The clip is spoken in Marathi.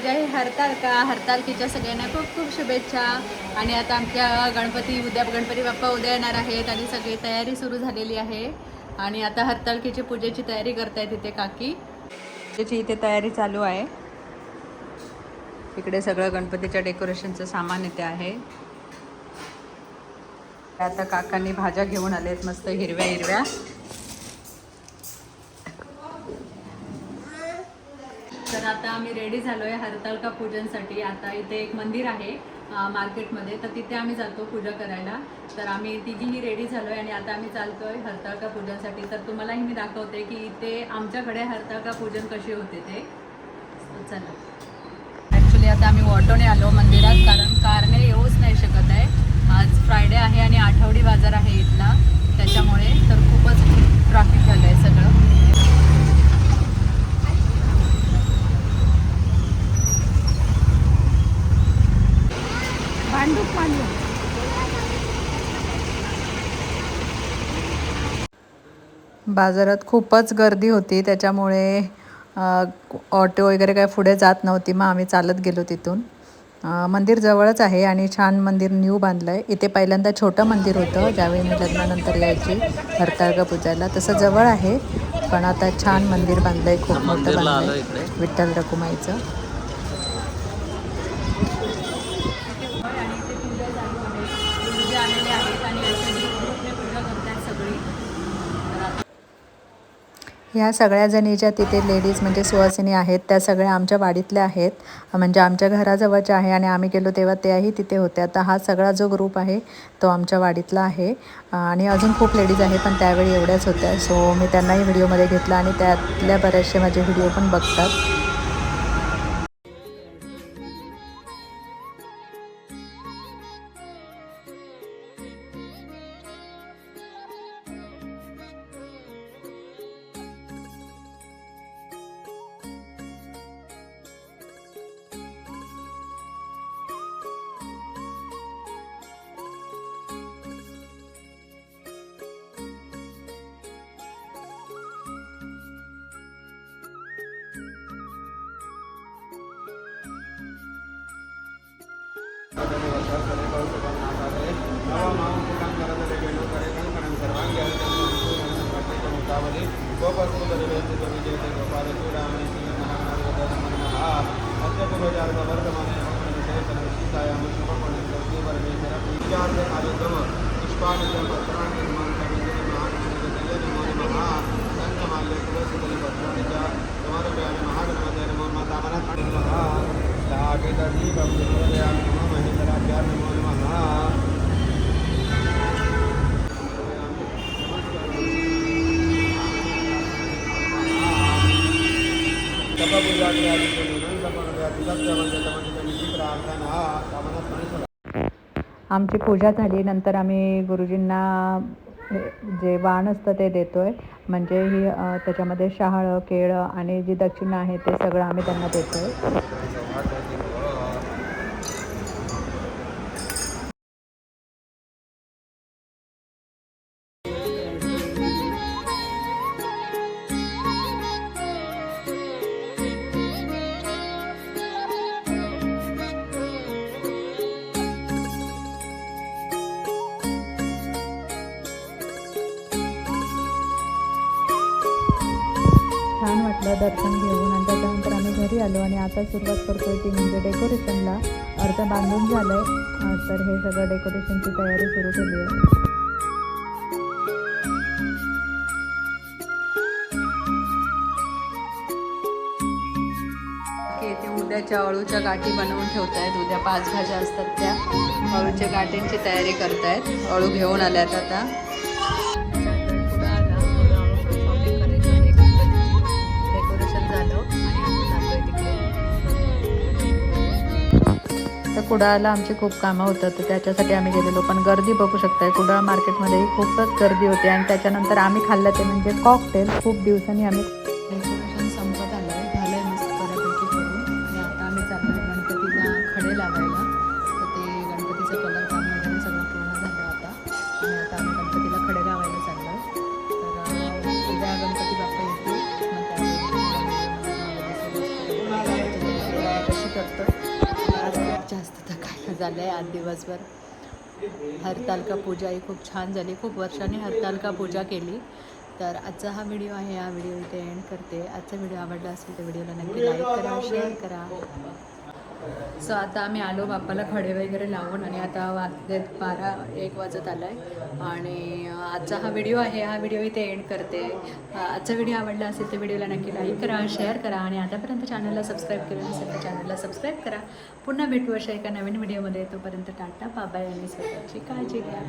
आज आहे हरतालका हरतालकीच्या सगळ्यांना खूप खूप शुभेच्छा. आणि आता आमच्या गणपती उद्या गणपती बाप्पा उद्या येणार आहेत आणि सगळी तयारी सुरू झालेली आहे. आणि आता हरतालकीची पूजेची तयारी करतायत इथे काकी. त्याची इथे तयारी चालू आहे. इकडे सगळं गणपतीच्या डेकोरेशनचं सामान इथे आहे. आता काकांनी भाज्या घेऊन आलेत मस्त हिरव्या हिरव्या तर आता आम्ही रेडी झालो आहे हरतालका पूजनसाठी. आता इथे एक मंदिर आहे मार्केटमध्ये तर तिथे आम्ही जातो पूजा करायला. तर आम्ही तिघीही रेडी झालो आहे आणि आता आम्ही चालतो आहे हरताळका पूजनसाठी. तर तुम्हालाही मी दाखवते की इथे आमच्याकडे हरताळका पूजन कसे होते ते. चला. ॲक्च्युली आता आम्ही ऑटोने आलो मंदिरात कारण कारने येऊच नाही शकत आहे. आज फ्रायडे आहे आणि आठवडी बाजार आहे इथला त्याच्यामुळे तर खूपच ट्रॅफिक झालं आहे सगळं भांडूप बाजारात खूपच गर्दी होती त्याच्यामुळे ऑटो वगैरे काय पुढे जात नव्हती मग आम्ही चालत गेलो तिथून. मंदिर जवळच आहे आणि छान मंदिर न्यू बांधलं आहे इथे पहिल्यांदा छोटं मंदिर होतं ज्यावेळी मी लग्नानंतर यायची हरताळगा पूजायला. तसं जवळ आहे पण आता छान मंदिर बांधलं आहे खूप मोठं बांधलं आहे विठ्ठल रकुमाईचं ह्या सगळ्या जणी ज्या तिथे लेडीज म्हणजे सुवासिनी आहेत त्या सगळ्या आमच्या वाडीतल्या आहेत. म्हणजे आमच्या घराजवळच्या आहे आणि आम्ही गेलो तेव्हा त्याही तिथे होत्या. तर हा सगळा जो ग्रुप आहे तो आमच्या वाडीतला आहे. आणि अजून खूप लेडीज आहे पण त्यावेळी एवढ्याच होत्या. सो मी त्यांनाही व्हिडिओमध्ये घेतला आणि त्यातल्या बरेचसे माझे व्हिडिओ पण बघतात. కావాలి గోపాసులు విజయ గోపాలకు రామేశ్వర నమ అత్యపూర్వజాత వర్ధమాన సీతాయామ శుభపణి పరమేశ్వర విజయార్థ కార్యక్రమ పుష్పానిజ పత్రా నిర్మాణ కమిటీ మహానుభూతి నమో నమ సంగమాల్య కులసుతలి పత్రానిజ నమో నమ మహాగణపతి నమో మాతామన నమ లాభిత దీపం आमची पूजा झाली नंतर आम्ही गुरुजींना जे वाण असतं ते देतो आहे म्हणजे ही त्याच्यामध्ये शहाळं केळं आणि जी दक्षिणा आहे ते सगळं आम्ही त्यांना देतो आहे आपलं दर्शन घेऊन आणि त्याच्यानंतर आम्ही घरी आलो आणि आता सुरुवात करतोय ती म्हणजे डेकोरेशनला अर्ध बांधून झालंय. तर हे सगळं डेकोरेशनची तयारी सुरू केली आहे. ते उद्याच्या अळूच्या गाठी बनवून ठेवत आहेत उद्या पाच भाज्या असतात त्या. अळूच्या गाठींची तयारी करतायत. अळू घेऊन आल्यात आता. तर कुडाळला आमची खूप कामं होतात तर त्याच्यासाठी आम्ही गेलेलो. पण गर्दी बघू शकताय कुडाळ मार्केटमध्येही खूपच गर्दी होती. आणि त्याच्यानंतर आम्ही खाल्लं ते म्हणजे कॉकटेल खूप दिवसांनी आम्ही झालं आहे आज दिवसभर. हरतालका पूजा ही खूप छान झाली. खूप वर्षांनी हरतालका पूजा केली. तर आजचा हा व्हिडिओ आहे. हा व्हिडिओ इथे एंड करते. आजचा व्हिडिओ आवडला असेल तर व्हिडिओला नक्की लाईक करा शेअर करा. सो आता आम्ही आलो बाप्पाला खडे वगैरे लावून आणि आता वाजलेत बारा एक वाजत आलं आहे आणि आजचा हा व्हिडिओ आहे. हा व्हिडिओ इथे एंड करते. आजचा व्हिडिओ आवडला असेल तर व्हिडिओला नक्की लाईक करा शेअर करा आणि आतापर्यंत चॅनलला सबस्क्राईब केलं नसेल तर चॅनलला सबस्क्राईब करा. पुन्हा भेटू अशा एका नवीन व्हिडिओमध्ये तोपर्यंत टाटा बाबा यांनी स्वतःची काळजी घ्या.